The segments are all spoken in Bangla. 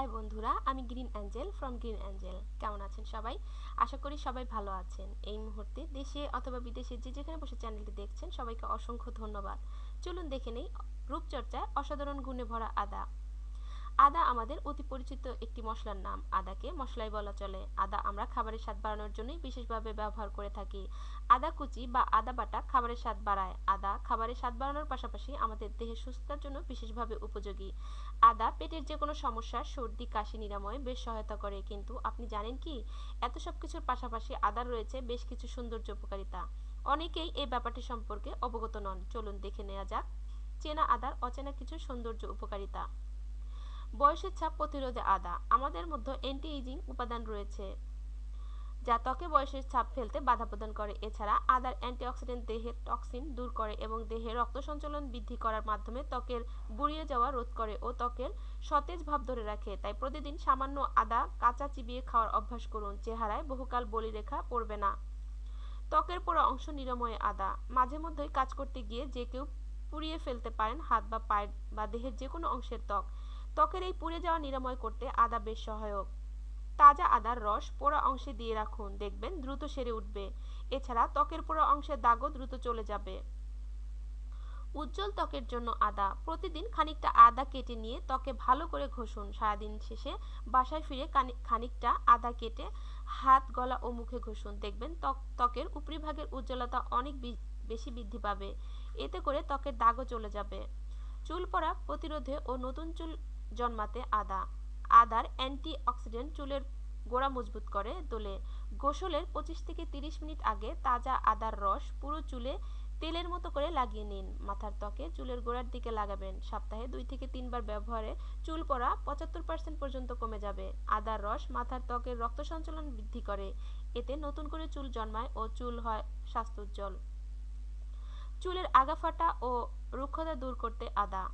হাই বন্ধুরা, আমি Green Angel from Green Angel. কেমন আছেন সবাই? আশা করি সবাই ভালো আছেন। এই মুহূর্তে দেশে অথবা বিদেশে যে যেখানে বসে চ্যানেলটি দেখছেন, সবাইকে অসংখ্য ধন্যবাদ। চলুন দেখে নেই, রূপচর্চায় অসাধারণ গুণে ভরা আদা। আদা আমাদের অতি পরিচিত একটি মশলার নাম। আদাকে মশলাই বলা চলে। আদা আমরা খাবারের স্বাদ বাড়ানোর জন্যই বিশেষভাবে ব্যবহার করে থাকি। আদা কুচি বা আদা বাটা খাবারের স্বাদ বাড়ায়। আদা খাবারের স্বাদ বাড়ানোর পাশাপাশি আমাদের দেহের সুস্থতার জন্য বিশেষভাবে উপযোগী। আদা পেটের যে কোনো সমস্যা সর্দি, কাশি, নিরাময়ে বেশ সহায়তা করে। কিন্তু আপনি জানেন কি? এত সব কিছুর পাশাপাশি আদার রয়েছে বেশ কিছু সৌন্দর্য উপকারিতা অনেকেই এই ব্যাপারটি সম্পর্কে অবগত নন। চলুন দেখে নেওয়া যাক। চেনা আদার অচেনা কিছু সৌন্দর্য উপকারিতা। বয়সের ছাপ প্রতিরোধে আদা। আমাদের মধ্যে অ্যান্টি এজিং উপাদান রয়েছে, যা ত্বকে বয়সের ছাপ ফেলতে বাধা প্রদান করে। এছাড়া আদার অ্যান্টিঅক্সিডেন্ট দেহের টক্সিন দূর করে এবং দেহে রক্ত সঞ্চালন বৃদ্ধি করার মাধ্যমে ত্বকের বুড়িয়ে যাওয়া রোধ করে ও ত্বকের সতেজ ভাব ধরে রাখে। তাই প্রতিদিন সামান্য আদা কাঁচা চিবিয়ে খাওয়ার অভ্যাস করুন। চেহারায় বহুকাল বলিরেখা পড়বে না। ত্বকের পোড়া অংশ নিরাময়ে আদা। মাঝে মধ্যেই কাজ করতে গিয়ে যে কেউ পুড়িয়ে ফেলতে পারেন হাত বা পায়ের বা দেহের যে কোনো অংশের ত্বক। ত্বকের এই পুড়ে যাওয়া নিরাময় করতে আদা বেশ সহায়ক। তাজা আদার রস পোড়া অংশে দিয়ে রাখুন, দেখবেন দ্রুত সেরে উঠবে। এছাড়া ত্বকের পোড়া অংশের দাগও দ্রুত চলে যাবে। উজ্জ্বল ত্বকের জন্য আদা। প্রতিদিন খানিকটা আদা কেটে নিয়ে ত্বকে ভালো করে ঘষুন। সারাদিন শেষে বাসায় ফিরে খানিকটা আদা কেটে হাত, গলা ও মুখে ঘষুন। দেখবেন ত্বকের উপরিভাগের উজ্জ্বলতা অনেক বেশি বৃদ্ধি পাবে। এতে করে ত্বকের দাগও চলে যাবে। চুল পড়া প্রতিরোধে ও নতুন চুল জন্মাতে আদা। আদার অ্যান্টি অক্সিডেন্ট চুলের গোড়া মজবুত করে তোলে। গোসলের পঁচিশ থেকে তিরিশ মিনিট আগে তাজা আদার রস পুরো চুলে তেলের মতো করে লাগিয়ে নিন। মাথার ত্বকে চুলের গোড়ার দিকে লাগাবেন। সপ্তাহে দুই থেকে তিনবার ব্যবহারে চুল পড়া পঁচাত্তর পার্সেন্ট পর্যন্ত কমে যাবে। আদার রস মাথার ত্বকের রক্ত সঞ্চালন বৃদ্ধি করে। এতে নতুন করে চুল জন্মায় ও চুল হয় স্বাস্থ্যোজ্জ্বল। চুলের আগা ফাটা ও রুক্ষতা দূর করতে আদা।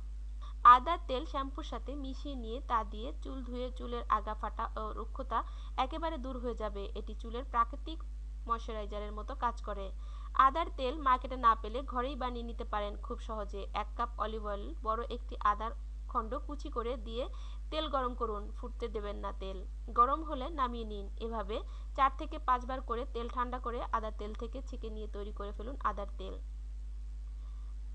আদার তেল, শ্যাম্পুর সাথে মিশিয়ে নিয়ে তা দিয়ে চুল ধুয়ে চুলের আগা ফাটা ও রুক্ষতা একেবারে দূর হয়ে যাবে। এটি চুলের প্রাকৃতিক ময়শ্চারাইজারের মতো কাজ করে। আদার তেল মার্কেটে না পেলে ঘরেই বানিয়ে নিতে পারেন খুব সহজে। এক কাপ অলিভ অয়েল, বড় একটি আদার খণ্ড কুচি করে দিয়ে তেল গরম করুন, ফুটতে দেবেন না তেল। গরম হলে নামিয়ে নিন। এভাবে চার থেকে পাঁচবার করে তেল ঠান্ডা করে আদার তেল থেকে ছেঁকে নিয়ে তৈরি করে ফেলুন আদার তেল।